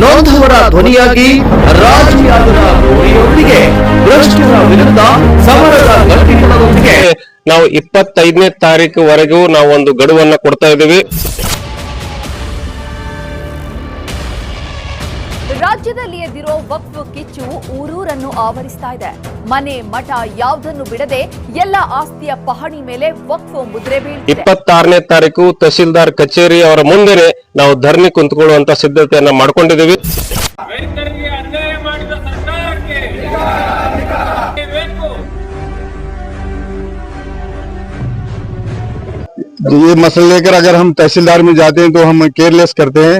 ನೊಂದವರ ಧ್ವನಿಯಾಗಿ ಧ್ವನಿಯೊಂದಿಗೆ ಭ್ರಷ್ಟರ ವಿರುದ್ಧ ಸಮರದ ಗಟ್ಟಿಗಳೊಂದಿಗೆ ನಾವು ಇಪ್ಪತ್ತೈದನೇ ತಾರೀಕುವರೆಗೂ ನಾವು ಒಂದು ಗಡುವನ್ನ ಕೊಡ್ತಾ ಇದ್ದೀವಿ. ರಾಜ್ಯದಲ್ಲಿ ಎದ್ದಿರೋ ವಕ್ಫ್ ಕಿಚ್ಚು ಊರೂರನ್ನು ಆವರಿಸ್ತಾ ಇದೆ ಮನೆ ಮಠ ಯಾವುದನ್ನು ಬಿಡದೆ ಎಲ್ಲ ಆಸ್ತಿಯ ಪಹಣಿ ಮೇಲೆ ವಕ್ಫ್ ಮುದ್ರೆ ಬೀಳ್ತಿದೆ ಇಪ್ಪತ್ತಾರನೇ ತಾರೀಕು ತಹಸೀಲ್ದಾರ್ ಕಚೇರಿ ಅವರ ಮುಂದೆನೆ ನಾವು ಧರಣಿ ಕುಂತ್ಕೊಳ್ಳುವಂತ ಸಿದ್ಧತೆಯನ್ನ ಮಾಡ್ಕೊಂಡಿದ್ದೀವಿ ರೈತರಿಗೆ ಅನ್ಯಾಯ ಮಾಡಿದ ಸರ್ಕಾರಕ್ಕೆ ಬೇಕು ये मसला लेकर अगर हम तहसीलदार में जाते हैं तो हम केयरलेस करते हैं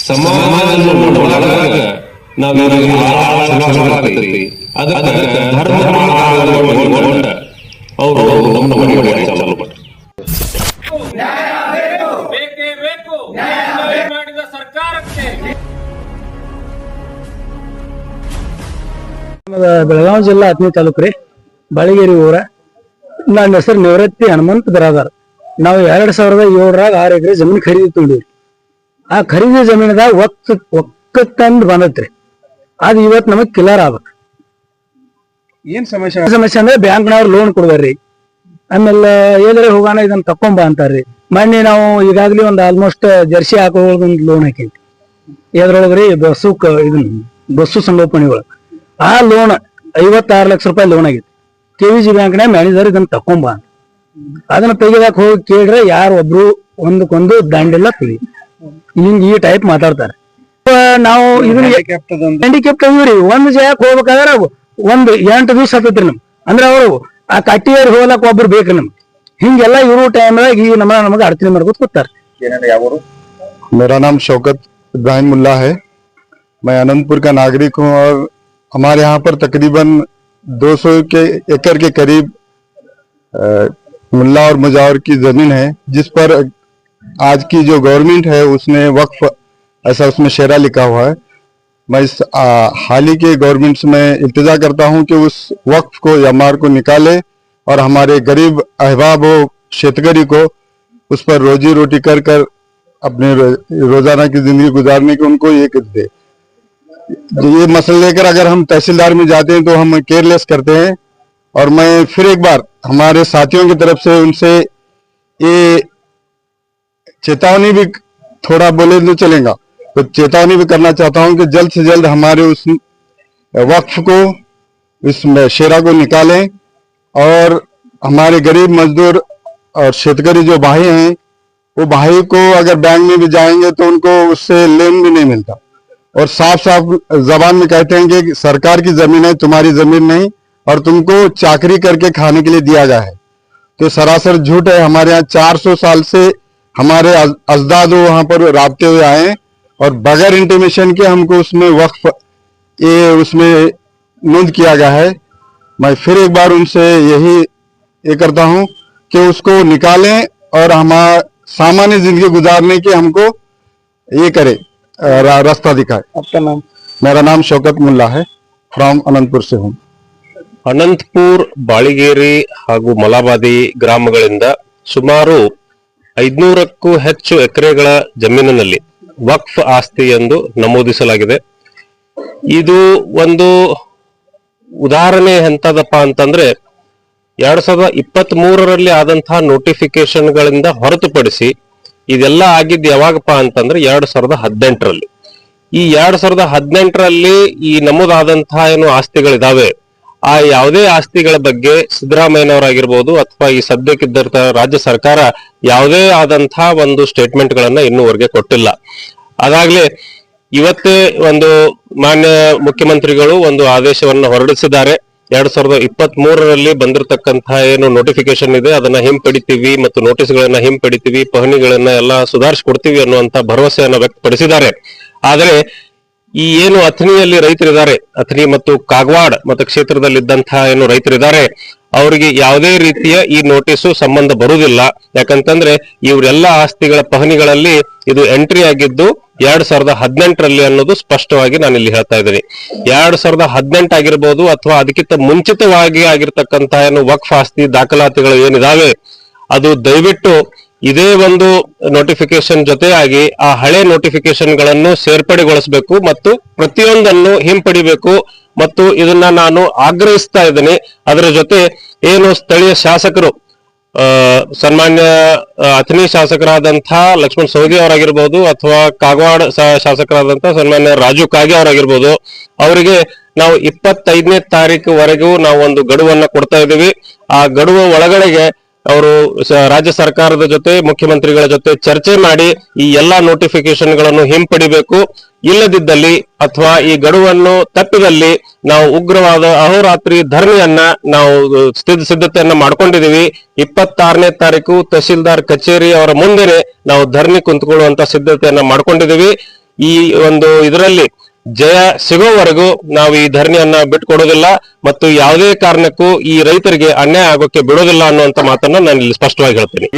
ಸಮಾಜ ಒಳಗ ನಾವೇನಾಗಿ ಅದಕ್ಕೆ ಧರ್ಮ ಒಳಗೊಂಡ ಅವರು ನಮ್ಮ ಮನೆ ಮಾಡಿ ಚಾಲು ಮಾಡ್ತಾರೆ ಬೇಕೇ ಬೇಕು. ಮಾಡಿದ ಸರ್ಕಾರಕ್ಕೆ. ನಮ್ಮದ ಬೆಳಗಾವಿ ಜಿಲ್ಲಾ ಹತ್ತನೇ ತಾಲೂಕು ರೀ ಬಾಳಿಗೇರಿ ಊರ. ನನ್ನ ಹೆಸರು ನಿವೃತ್ತಿ ಹನುಮಂತ ಬಿರಾದಾರ್ ನಾವು ಎರಡ್ ಸಾವಿರದ ಏಳರಾಗ ಆರು ಎಕರೆ ಜಮೀನು ಖರೀದಿ ತೊಗೊಂಡಿವ್ರಿ ಆ ಖರೀದಿ ಜಮೀನದಾಗ ಒಕ್ಕ ಒಕ್ಕತ್ತಂದು ಬಂದತ್ರಿ. ಅದು ಇವತ್ ನಮಗ್ ಕಿಲ್ಲರ್ ಆಗ್ಬೇಕು. ಏನ್ ಸಮಸ್ಯೆ? ಸಮಸ್ಯೆ ಅಂದ್ರೆ ಬ್ಯಾಂಕ್ನವ್ರು ಲೋನ್ ಕೊಡ್ಬಾರ್ರಿ ಆಮೇಲೆ ಏನಾರ ಹೋಗೋಣ ಇದನ್ನ ತಕೊಂಬ ಅಂತಾರ್ರಿ. ಮೊನ್ನೆ ನಾವು ಈಗಾಗಲೇ ಒಂದು ಆಲ್ಮೋಸ್ಟ್ ಜರ್ಸಿ ಹಾಕೋದ್ ಒಂದು ಲೋನ್ ಹಾಕಿದ್ವಿ. ಎದ್ರೊಳಗ್ರಿ ಬಸ್ಸು ಇದನ್ನ ಬಸ್ಸು ಸಂಗೋಪನೆ ಒಳಗ. ಆ ಲೋನ್ ಐವತ್ತಾರು ಲಕ್ಷ ರೂಪಾಯಿ ಲೋನ್ ಆಗಿತ್ತು. ಕೆ ವಿ ಜಿ ಬ್ಯಾಂಕ್ನ ಮ್ಯಾನೇಜರ್ ಇದನ್ನ ತಕೊಂಬ ಅಂತ. ಅದನ್ನ ತೆಗಿದಾಕ ಹೋಗಿ ಕೇಳ್ರೆ ಯಾರು ಒಬ್ರು ಒಂದಕ್ಕೊಂದು ದಂಡೆಲ್ಲ ತುಳಿ ಹಿಂಗ್ ಈ ಟೈಪ್ ಮಾತಾಡ್ತಾರೆ ಆ, ನಾವು ಇದನ್ನ ಹ್ಯಾಂಡಿಕ್ಯಾಪ್ ತೆಗಿವ್ರಿ ಒಂದ್ ಜಾಗಕ್ಕೆ ಹೋಗ್ಬೇಕಾದ್ರೆ ಒಂದ್ ಎಂಟು ದಿವಸ ಹತ್ತತ್ರಿ ನಮ್ ಅಂದ್ರೆ ಅವರು ಆ ಕಟ್ಟಿಯರ್ ಹೋಗ್ಲಕ್ ಒಬ್ರು ಬೇಕ್ರಿ ನಮ್ಗೆ ಹಿಂಗೆಲ್ಲ ಇರೋ ಟೈಮ್ದಾಗ ಈ ನಮ್ಮ ನಮಗೆ ಅಡಚಣೆ ಮಾಡ್ಕೊತ ಕೂತಾರ मेरा नाम शौकत इब्राहिम मुल्ला है मैं अनंतपुर का नागरिक हूं और हमारे यहाँ पर तकरीबन 200 के एकड़ के करीब अ, मुल्ला और मुजावर की जमीन है जिस पर आज की जो गवर्नमेंट है, उसने वक्फ, ऐसा उसमें शेरा लिखा हुआ है। मैं इस हाल ही के गवर्नमेंट मैं इल्तजा करता हूँ कि उस वक्फ को मार को निकाले और हमारे गरीब अहबाब हो, शेतकरी को, उस पर रोजी रोटी कर कर अपने रोज़ाना की ज़िंदगी गुजारने की उनको ये दे। ये मसला लेकर अगर हम तहसीलदार में जाते हैं तो हम केयरलेस करते हैं। और मैं फिर एक बार हमारे साथियों की तरफ़ से उनसे ये चेतावनी भी थोड़ा बोले तो चलेगा। तो चेतावनी भी करना चाहता हूँ कि जल्द से जल्द हमारे उस वक्फ को, इस शेरा को निकालें और हमारे गरीब मजदूर और शेतकरी जो भाई हैं, वो भाई को अगर बैंक में भी जाएँगे तो उनको उससे लेन भी नहीं मिलता। और साफ़ साफ़ जबान में कहते हैं कि सरकार की ज़मीन है, तुम्हारी ज़मीन नहीं, और तुमको चाकरी करके खाने के लिए दिया गया है। तो सरासर झूठ है, हमारे यहाँ 400 साल से हमारे अज- अजदाद वहां पर राबते हुए आए हैं और बगैर इंटीमेशन के हमको उसमें वक्फ ये उसमें नोंद किया गया है मैं फिर एक बार उनसे यही ये करता हूं कि उसको निकालें और हमारा सामान्य जिंदगी गुजारने के हमको ये करे अ, रा- रास्ता दिखाए आपका नाम मेरा नाम शौकत मुल्ला है फ्रॉम अनंतपुर से हूँ ಅನಂತಪುರ್ ಬಾಳಿಗೇರಿ ಹಾಗೂ ಮಲಾಬಾದಿ ಗ್ರಾಮಗಳಿಂದ ಸುಮಾರು ಐದ್ನೂರಕ್ಕೂ ಹೆಚ್ಚು ಎಕರೆಗಳ ಜಮೀನಿನಲ್ಲಿ ವಕ್ಫ್ ಆಸ್ತಿ ಎಂದು ನಮೂದಿಸಲಾಗಿದೆ. ಇದು ಒಂದು ಉದಾಹರಣೆ ಎಂತದಪ್ಪ ಅಂತಂದ್ರೆ, ಎರಡ್ ಸಾವಿರದ ಇಪ್ಪತ್ತ್ ಮೂರರಲ್ಲಿ ಆದಂತಹ ನೋಟಿಫಿಕೇಶನ್ಗಳಿಂದ ಹೊರತುಪಡಿಸಿ ಇದೆಲ್ಲ ಆಗಿದ್ದು ಯಾವಾಗಪ್ಪ ಅಂತಂದ್ರೆ ಎರಡ್ ಸಾವಿರದ ಹದಿನೆಂಟರಲ್ಲಿ. ಈ ಎರಡ್ ಸಾವಿರದ ಹದಿನೆಂಟರಲ್ಲಿ ಈ ನಮೂದಾದಂತಹ ಏನು ಆಸ್ತಿಗಳಿದಾವೆ ಆ ಯಾವುದೇ ಆಸ್ತಿಗಳ ಬಗ್ಗೆ ಸಿದ್ದರಾಮಯ್ಯನವರಾಗಿರ್ಬೋದು ಅಥವಾ ಈ ಸದ್ಯಕ್ಕಿದ್ದಂತ ರಾಜ್ಯ ಸರ್ಕಾರ ಯಾವುದೇ ಆದಂತಹ ಒಂದು ಸ್ಟೇಟ್ಮೆಂಟ್ ಗಳನ್ನ ಇನ್ನೂವರೆಗೆ ಕೊಟ್ಟಿಲ್ಲ. ಅದಾಗ್ಲೇ ಇವತ್ತೇ ಒಂದು ಮಾನ್ಯ ಮುಖ್ಯಮಂತ್ರಿಗಳು ಒಂದು ಆದೇಶವನ್ನು ಹೊರಡಿಸಿದ್ದಾರೆ. ಎರಡ್ ಸಾವಿರದ ಇಪ್ಪತ್ತ್ ಮೂರರಲ್ಲಿ ಬಂದಿರತಕ್ಕಂತಹ ಏನು ನೋಟಿಫಿಕೇಶನ್ ಇದೆ, ಅದನ್ನ ಹಿಂಪಡಿತೀವಿ ಮತ್ತು ನೋಟಿಸ್ಗಳನ್ನ ಹಿಂಪಡಿತೀವಿ, ಪಹಣಿಗಳನ್ನ ಎಲ್ಲ ಸುಧಾರಿಸಿಕೊಡ್ತೀವಿ ಅನ್ನುವಂತ ಭರವಸೆಯನ್ನ ವ್ಯಕ್ತಪಡಿಸಿದ್ದಾರೆ. ಆದರೆ ಈ ಏನು ಅಥಣಿಯಲ್ಲಿ ರೈತರಿದ್ದಾರೆ, ಅಥಣಿ ಮತ್ತು ಕಾಗವಾಡ ಮತ್ತು ಕ್ಷೇತ್ರದಲ್ಲಿದ್ದಂತಹ ಏನು ರೈತರಿದ್ದಾರೆ, ಅವರಿಗೆ ಯಾವುದೇ ರೀತಿಯ ಈ ನೋಟಿಸು ಸಂಬಂಧ ಬರುವುದಿಲ್ಲ. ಯಾಕಂತಂದ್ರೆ ಇವರೆಲ್ಲ ಆಸ್ತಿಗಳ ಪಹಣಿಗಳಲ್ಲಿ ಇದು ಎಂಟ್ರಿ ಆಗಿದ್ದು ಎರಡ್ ಸಾವಿರದ ಹದಿನೆಂಟರಲ್ಲಿ ಅನ್ನೋದು ಸ್ಪಷ್ಟವಾಗಿ ನಾನು ಇಲ್ಲಿ ಹೇಳ್ತಾ ಇದ್ದೀನಿ. ಎರಡ್ ಸಾವಿರದ ಹದಿನೆಂಟು ಆಗಿರ್ಬೋದು ಅಥವಾ ಅದಕ್ಕಿಂತ ಮುಂಚಿತವಾಗಿ ಆಗಿರ್ತಕ್ಕಂತಹ ಏನು ವಕ್ಫ್ ಆಸ್ತಿ ದಾಖಲಾತಿಗಳು ಏನಿದಾವೆ, ಅದು ದಯವಿಟ್ಟು ಇದೇ ಒಂದು ನೋಟಿಫಿಕೇಶನ್ ಜೊತೆಯಾಗಿ ಆ ಹಳೆ ನೋಟಿಫಿಕೇಶನ್ಗಳನ್ನು ಸೇರ್ಪಡೆಗೊಳಿಸಬೇಕು ಮತ್ತು ಪ್ರತಿಯೊಂದನ್ನು ಹಿಂಪಡಿಬೇಕು ಮತ್ತು ಇದನ್ನ ನಾನು ಆಗ್ರಹಿಸ್ತಾ ಇದ್ದೀನಿ. ಅದರ ಜೊತೆ ಏನು ಸ್ಥಳೀಯ ಶಾಸಕರು ಸನ್ಮಾನ್ಯ ಅಥಣಿ ಶಾಸಕರಾದಂತಹ ಲಕ್ಷ್ಮಣ್ ಸವದಿ ಅವರಾಗಿರ್ಬೋದು ಅಥವಾ ಕಾಗವಾಡ ಶಾಸಕರಾದಂತಹ ಸನ್ಮಾನ್ಯ ರಾಜು ಕಾಗೆ ಅವರಾಗಿರ್ಬೋದು, ಅವರಿಗೆ ನಾವು ಇಪ್ಪತ್ತೈದನೇ ತಾರೀಕುವರೆಗೂ ನಾವು ಒಂದು ಗಡುವನ್ನ ಕೊಡ್ತಾ ಇದ್ದೀವಿ. ಆ ಗಡುವ ಒಳಗಡೆಗೆ ಅವರು ರಾಜ್ಯ ಸರ್ಕಾರದ ಜೊತೆ, ಮುಖ್ಯಮಂತ್ರಿಗಳ ಜೊತೆ ಚರ್ಚೆ ಮಾಡಿ ಈ ಎಲ್ಲಾ ನೋಟಿಫಿಕೇಶನ್ಗಳನ್ನು ಹಿಂಪಡಿಬೇಕು. ಇಲ್ಲದಿದ್ದಲ್ಲಿ ಅಥವಾ ಈ ಗಡುವನ್ನು ತಪ್ಪಿದಲ್ಲಿ ನಾವು ಉಗ್ರವಾದ ಅಹೋರಾತ್ರಿ ಧರ್ಮಿಯನ್ನ ನಾವು ಸಿದ್ಧ ಸಿದ್ಧತೆಯನ್ನ ಮಾಡ್ಕೊಂಡಿದೀವಿ ಇಪ್ಪತ್ತಾರನೇ ತಾರೀಕು ತಹಶೀಲ್ದಾರ್ ಕಚೇರಿ ಅವರ ಮುಂದೆನೆ ನಾವು ಧರ್ಮಿ ಕುಂತ್ಕೊಳ್ಳುವಂತ ಸಿದ್ಧತೆಯನ್ನ ಮಾಡ್ಕೊಂಡಿದೀವಿ ಈ ಒಂದು ಇದರಲ್ಲಿ ಜಯ ಸಿಗೋವರೆಗೂ ನಾವು ಈ ಧರಣಿಯನ್ನ ಬಿಟ್ಕೊಡೋದಿಲ್ಲ ಮತ್ತು ಯಾವುದೇ ಕಾರಣಕ್ಕೂ ಈ ರೈತರಿಗೆ ಅನ್ಯಾಯ ಆಗೋಕೆ ಬಿಡೋದಿಲ್ಲ ಅನ್ನುವಂತ ಮಾತನ್ನ ನಾನು ಇಲ್ಲಿ ಸ್ಪಷ್ಟವಾಗಿ ಹೇಳ್ತೀನಿ.